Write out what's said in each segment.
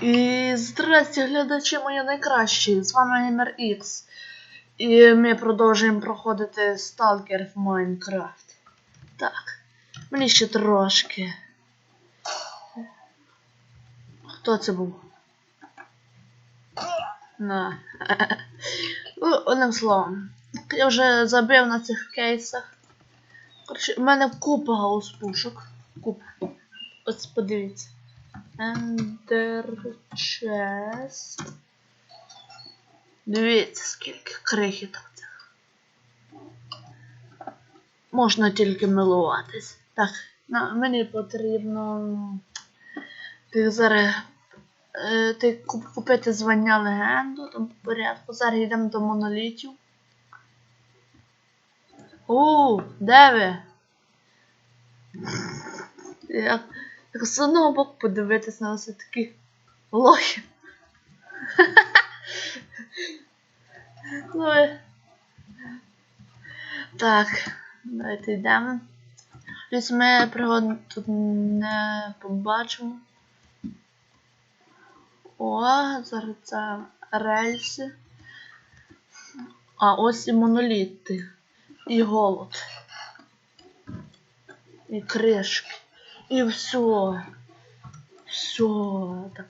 І здрасте, глядачі мої найкращі. З вами Геймер X. І ми продовжуємо проходити Сталкер в Майнкрафт. Так. Мені ще трошки. Хто це був? На. Ну, Одним словом. Я вже забив на цих кейсах. Коротше, у мене купа гаус-пушок. Купа. Ось подивіться. Ender Chest. Дивіться, скільки крихіток цих. Можна тільки милуватись. Так, мені потрібно. Ти зараз. Е, ти купити звання легенду, там по порядку. Зараз йдемо до монолітів. У, де ви? Я, як з одного боку подивитись на ось такі лохи. Ну, Так, давайте йдемо. Тобто ми пригод тут не побачимо. О, зараз це рельси. А ось і моноліти. І голод. І кришки. І все. Все. Так.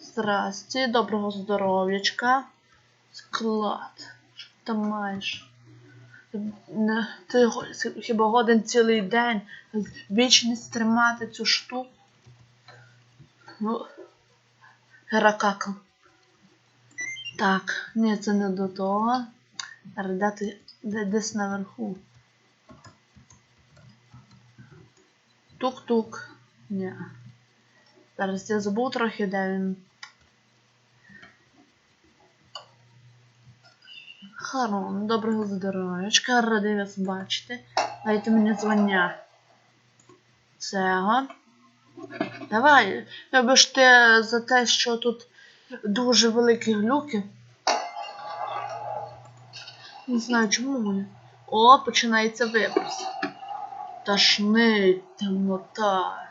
Здрасте, доброго здоров'ячка. Склад. Що ти там маєш? Ти, хіба годен цілий день вічність тримати цю штуку? Ну, Геракакл. Так, ні, це не до того. Де десь наверху. Тук-тук. Ні. Зараз я забув трохи, де він. Харон, доброго здоров'ячка, радий вас бачити. Дайте мені звання. Цього. Давай, вибачте за те, що тут дуже великі глюки. Не знаю, чому вони. О, починається виброс. Тошнить, темнота.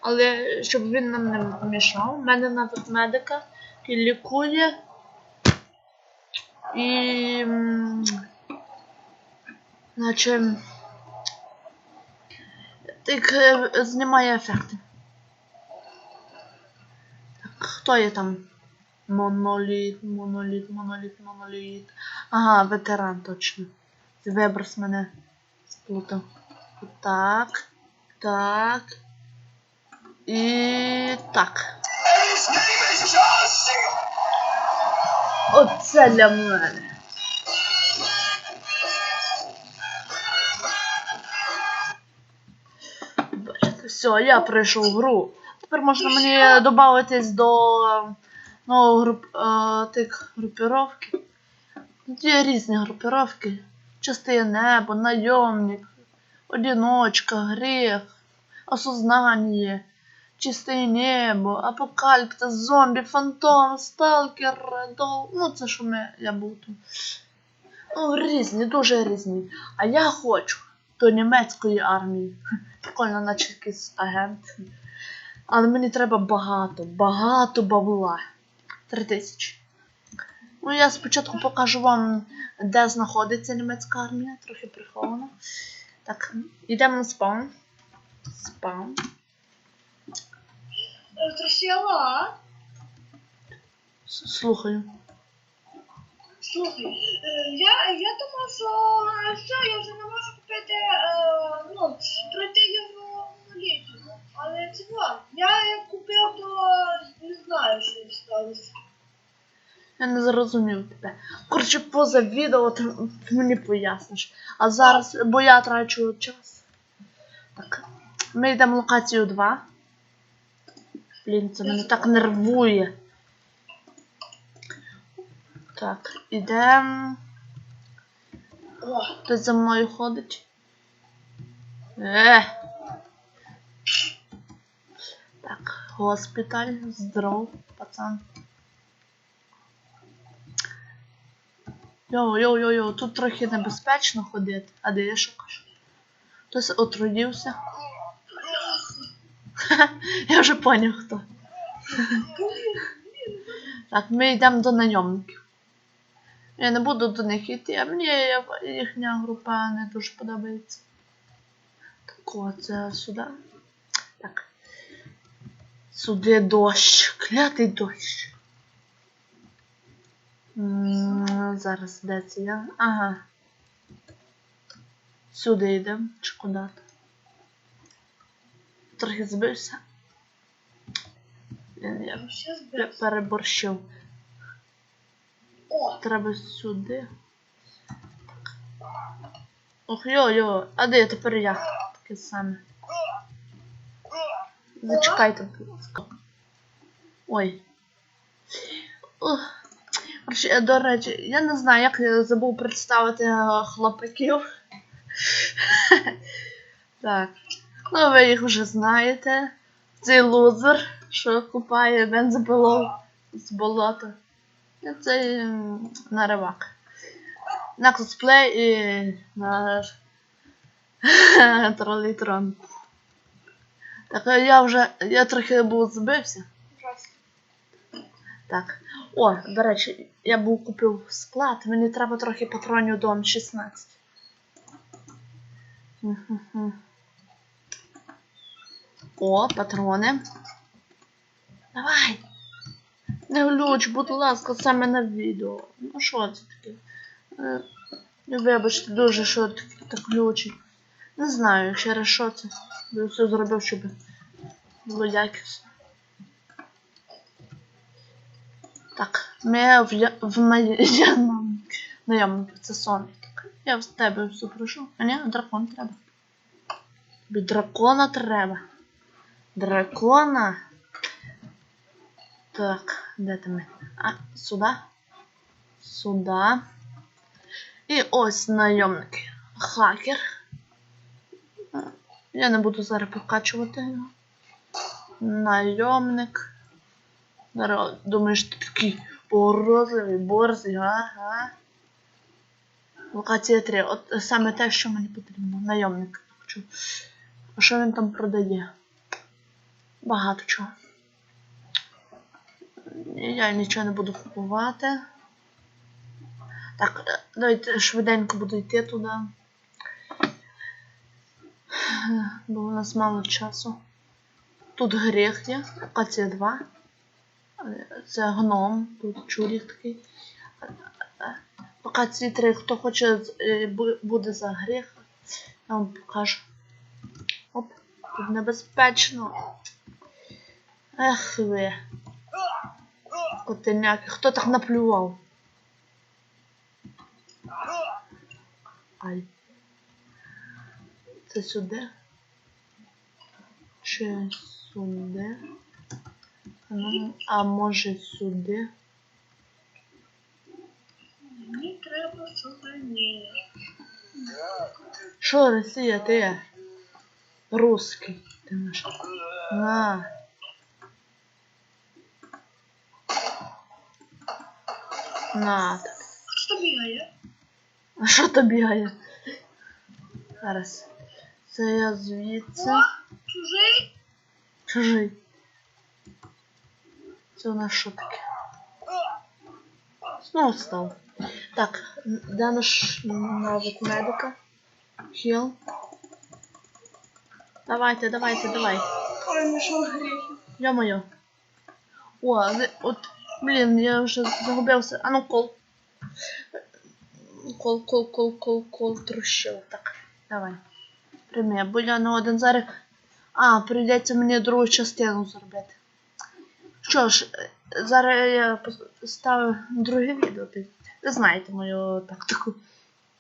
Але щоб він нам не помішав, в мене навіть медика, який лікує. І. Наче. Так е, знімає ефекти. Так, хто є там? Моноліт, моноліт, моноліт, моноліт. Ага, ветеран точно. Виброс мене сплутав. Так. Так. І так. Оце для мене. Все, я пройшов гру. Тепер можна мені додатись до нового груп, е, тих групіровки. Є різні групіровки. Чисте небо, найомник, одиночка, гріх, осознання, чисте небо, апокаліпсис, зомбі, фантом, сталкер, дол. Ну, це що ми, я був тут. Ну, різні, дуже різні. А я хочу до німецької армії. Прикольно, наче якийсь агент. Але мені треба багато, багато бабла. Три тисячі. Ну, я спочатку покажу вам, де знаходиться німецька армія, трохи прихована. Так, йдемо на спаун. Спаун. Трощела. С- Слухаю. Слухай, е, я, я думав, що е, все, я вже не можу купити, е, ну, пройти його монолітку. Але це вам. Я як купив, то не знаю, що сталося. Я не зрозумів тебе. Коротше, поза відео ти, мені поясниш. А зараз, бо я трачу час. Так. Ми йдемо в локацію 2. Блін, це мене так нервує. Так, ідемо. Хтось за мною ходить. Е. Так, госпіталь, здоров, пацан. Йоу-йоу-йоу, тут трохи небезпечно ходити. А де я шукаєш? Хтось отрудився. Я вже поняв хто. Так, ми йдемо до найомників. Я не буду до них йти, а мені їхня група не дуже подобається. Так, о, це сюди. Так. Сюди дощ. Клятий дощ. Зараз де це я? Ага. Сюди йдемо, чи куди? Трохи збився. Я переборщив. Треба сюди. Ох, йо-йо, а де тепер я? Таке саме. Зачекайте, будь ласка. Ой. Ух. Я, До речі, я не знаю, як я забув представити е, хлопаків. так. Ну, ви їх вже знаєте. Цей лузер, що купає бензопилов з болота. М, наривак. На косплей і наш тролітрон. Так, я вже. Я трохи був збився. Так. О, до речі, я був купив склад, мені треба трохи патронів до М16. О, патрони. Давай. Не глюч, будь ласка, саме на відео. Ну що це таке? Е, Вибачте, дуже що так глючить. Не знаю, через що це. Все зробив, щоб було якісно. Так, ми в, я- в наявному наявному це Соник. Я в тебе все прошу. А ні, дракон треба. Тобі дракона треба. Дракона. Так, де ти ми? А, сюди. Сюди. І ось найомники. Хакер. Я не буду зараз покачувати його. Найомник. Зараз думаєш, ти такий порозовий, борзий, ага. Локація 3. От саме те, що мені потрібно. Найомник. А що він там продає? Багато чого. Я нічого не буду купувати. Так, е, давайте швиденько буду йти туди. Бо у нас мало часу. Тут гріх є, локація 2. Це гном, тут чурік такий. Е, Локації 3, хто хоче е, бу- буде за гріх, я вам покажу. Оп, тут небезпечно. Ех ви. Котеняки, хто так наплював? Ай. Це сюди? Чи сюди? Ну, а може сюди? Мені треба сувенір. Що, Росія, ти? Русский. Ти наш. На. На. Що бігає? А що то бігає? Зараз. Це я звідси. Чужий? Чужий. Це у нас що таке? Знову став. Так, м, де наш навик медика? Хіл. Давайте, давайте, давай. Ой, знайшов гріх. Ё-моё. О, а ви- от, блін, я вже загубився. А ну кол. Кол, кол, кол, кол, кол, трущило. Так, давай. Прийми, бо я на один зараз. А, прийдеться мені другу частину зробити. Що ж, е, зараз я поставлю друге відео. Ви знаєте мою тактику.